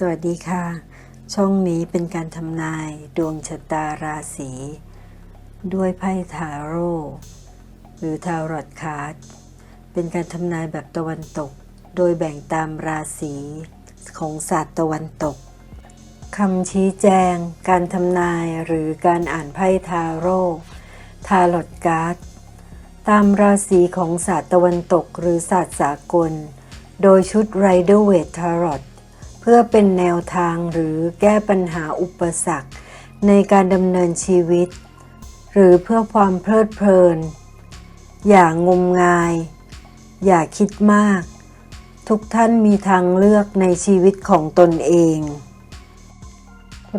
สวัสดีค่ะ ช่องนี้เป็นการทำนายดวงชะตาราศี ด้วยไพ่ทาโร่หรือทารอตคาร์ดเป็นการทำนายแบบตะวันตก โดยแบ่งตามราศีของศาสตร์ตะวันตกคำชี้แจง การทำนายหรือการอ่านไพ่ทาโร่ทารอตการ์ดตามราศีของศาสตร์ตะวันตกหรือศาสตร์สากล โดยชุด Rider Waite Tarot เพื่อเป็นแนวทางหรือแก้ปัญหาอุปสรรค ในการดำเนินชีวิต หรือเพื่อความเพลิดเพลิน อย่างงมงาย อย่าคิดมาก ทุกท่านมีทางเลือกในชีวิตของตนเอง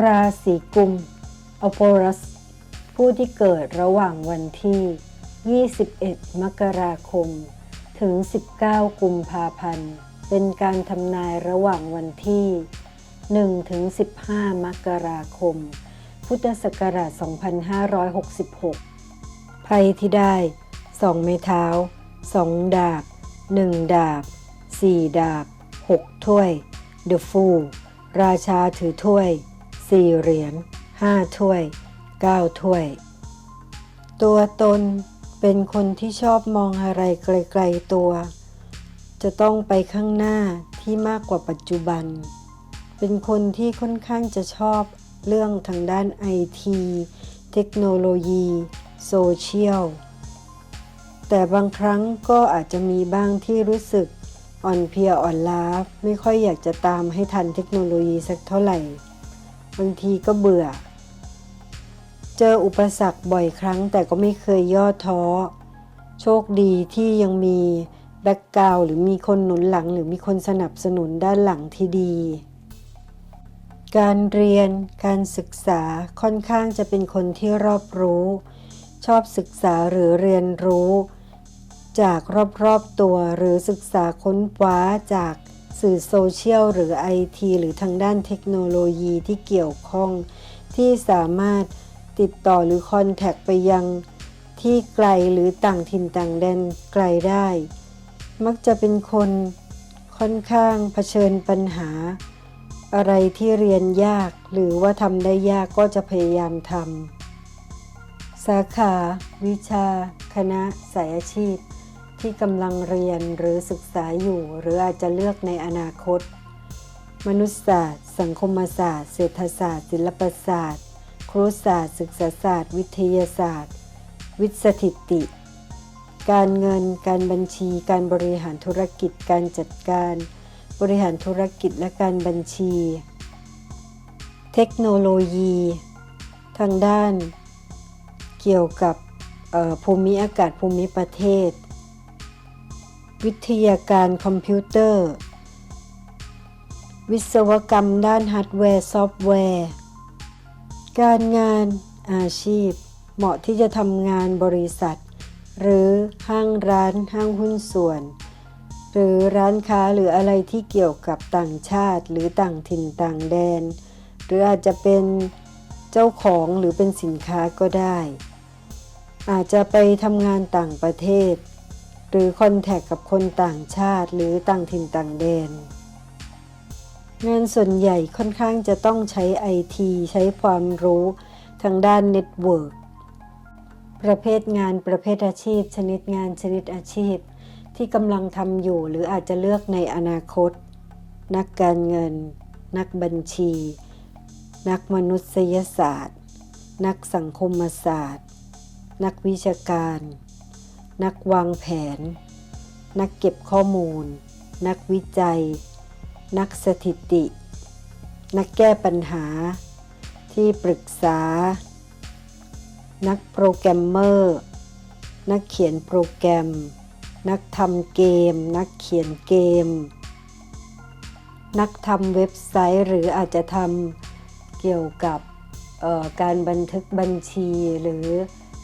ราศีกุมอโปรัส ผู้ที่เกิดระหว่างวันที่ 21 มกราคม ถึง 19 กุมภาพันธ์ เป็นการทำนายระหว่างวันที่ 1 ถึง 15 มกราคม พุทธศักราช 2566 ไพ่ที่ได้ 2 ไม้เท้า 2 ดาบ 1 ดาบ 4 ดาบ 6 ถ้วย The Fool ราชาถือถ้วย 4 เหรียญ 5 ถ้วย 9 ถ้วย ตัวตนเป็นคนที่ชอบมองอะไรไกล ๆตัว จะต้องไปข้างหน้าที่มากกว่าปัจจุบัน เป็นคนที่ค่อนข้างจะชอบเรื่องทางด้านไอทีเทคโนโลยีโซเชียล แต่บางครั้งก็อาจจะมีบ้างที่รู้สึกอ่อนเพลียอ่อนล้าไม่ค่อยอยากจะตามให้ทันเทคโนโลยีสักเท่าไหร่ บางทีก็เบื่อ เจออุปสรรคบ่อยครั้งแต่ก็ไม่เคยย่อท้อ โชคดีที่ยังมี แบ็กกราวหรือมีคนหนุนหลังหรือมีคนสนับสนุนด้านหลังที่ดี การเรียน การศึกษาค่อนข้างจะเป็นคนที่รอบรู้ ชอบศึกษาหรือเรียนรู้ จากรอบๆตัวหรือศึกษาค้นคว้าจากสื่อโซเชียลหรือไอทีหรือทางด้านเทคโนโลยีที่เกี่ยวข้อง ที่สามารถติดต่อหรือคอนแทคไปยังที่ไกลหรือต่างถิ่นต่างแดนไกลได้ มักจะเป็นคนค่อนข้างเผชิญปัญหา อะไรที่เรียนยากหรือว่าทำได้ยากก็จะพยายามทำสาขา วิชา คณะ สายอาชีพ ที่กำลังเรียนหรือศึกษาอยู่ หรืออาจจะเลือกในอนาคต มนุษยศาสตร์ สังคมศาสตร์ เศรษฐศาสตร์ ศิลปศาสตร์ ครุศาสตร์ ศึกษาศาสตร์ วิทยาศาสตร์ วิทยสถิติ การเงิน การบัญชี การบริหารธุรกิจ การจัดการ บริหารธุรกิจและการบัญชี เทคโนโลยี ทางด้าน เกี่ยวกับภูมิอากาศภูมิประเทศ วิทยาการคอมพิวเตอร์ วิศวกรรมด้านฮาร์ดแวร์ ซอฟต์แวร์ การงานอาชีพ เหมาะที่จะทำงานบริษัท หรือห้างร้านห้างหุ้นส่วน หรือร้านค้าหรืออะไรที่เกี่ยวกับต่างชาติหรือต่างถิ่นต่างแดน หรืออาจจะเป็นเจ้าของหรือเป็นสินค้าก็ได้ อาจจะไปทำงานต่างประเทศ หรือคอนแทคกับคนต่างชาติหรือต่างถิ่นต่างแดนงานส่วนใหญ่ค่อนข้างจะต้องใช้ไอทีใช้ความรู้ทางด้านเน็ตเวิร์ก ประเภทงานประเภทอาชีพ ชนิดงานชนิดอาชีพ ที่กำลังทำอยู่หรืออาจจะเลือกในอนาคต นักการเงิน นักบัญชี นักมนุษยศาสตร์ นักสังคมศาสตร์ นักวิชาการ นักวางแผน นักเก็บข้อมูล นักวิจัย นักสถิติ นักแก้ปัญหา ที่ปรึกษา นักโปรแกรมเมอร์ นักเขียนโปรแกรม นักทำเกม นักเขียนเกม นักทำเว็บไซต์หรืออาจจะทำเกี่ยวกับการบันทึกบัญชีหรือ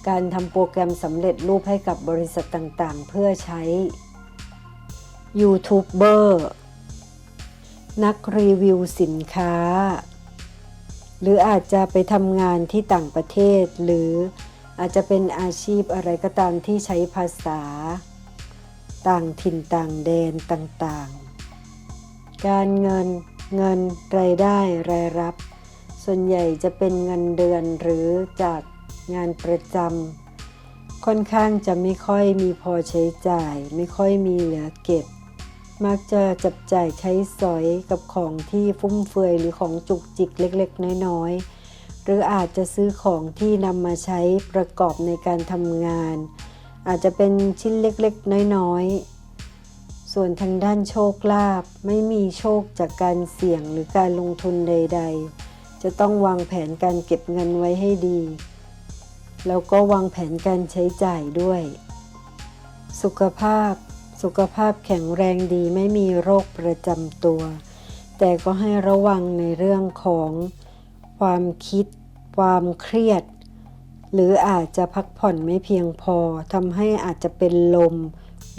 การทำโปรแกรมสำเร็จรูปให้กับบริษัทต่างๆ เพื่อใช้ยูทูบเบอร์นักรีวิวสินค้า หรืออาจจะไปทำงานที่ต่างประเทศ หรืออาจจะเป็นอาชีพอะไรก็ตามที่ใช้ภาษา ต่างถิ่นต่างแดนต่างๆ การเงินเงินรายได้รายรับ ส่วนใหญ่จะเป็นเงินเดือนหรือจากงานประจำค่อนข้างจะไม่ค่อยมีพอใช้จ่าย ไม่ค่อยมีเหลือเก็บ มักจะจับจ่ายใช้สอยกับของที่ฟุ่มเฟือยหรือของจุกจิกเล็กๆ น้อยๆ หรืออาจจะซื้อของที่นำมาใช้ประกอบในการทำงาน อาจจะเป็นชิ้นเล็กๆ น้อยๆ ส่วนทางด้านโชคลาภไม่มีโชคจากการเสี่ยงหรือการลงทุนใด ๆ จะต้องวางแผนการเก็บเงินไว้ให้ดี แล้วก็วางแผนการใช้จ่ายด้วย สุขภาพ สุขภาพแข็งแรงดีไม่มีโรคประจำตัว แต่ก็ให้ระวังในเรื่องของความคิด ความเครียด หรืออาจจะพักผ่อนไม่เพียงพอทำให้อาจจะเป็นลม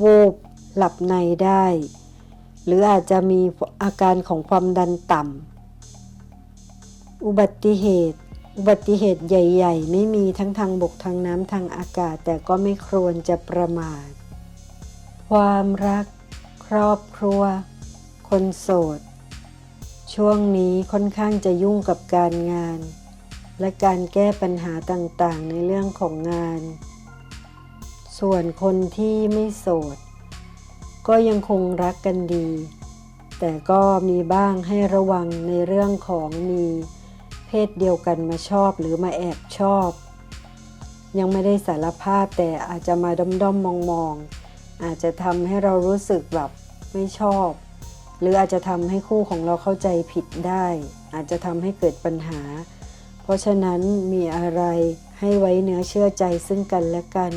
วูบหลับในได้ หรืออาจจะมีอาการของความดันต่ำอุบัติเหตุ อุบัติเหตุใหญ่ ๆ ไม่มีทั้งทางบกทางน้ำทางอากาศ แต่ก็ไม่ควรจะประมาท ความรัก ครอบครัว คนโสด ช่วงนี้ค่อนข้างจะยุ่งกับการงาน และการแก้ปัญหาต่างๆ ในเรื่องของงาน ส่วนคนที่ไม่โสด ก็ยังคงรักกันดี แต่ก็มีบ้างให้ระวังในเรื่องของมีเพศเดียวกันมาชอบหรือมาแอบชอบ ยังไม่ได้สารภาพแต่อาจจะมาด้อมด้อมมองมองๆ อาจจะทำให้เรารู้สึกแบบไม่ชอบ หรืออาจจะทำให้คู่ของเราเข้าใจผิดได้ อาจจะทำให้เกิดปัญหา เพราะฉะนั้นมีอะไรให้ไว้เนื้อเชื่อใจซึ่งกันและกัน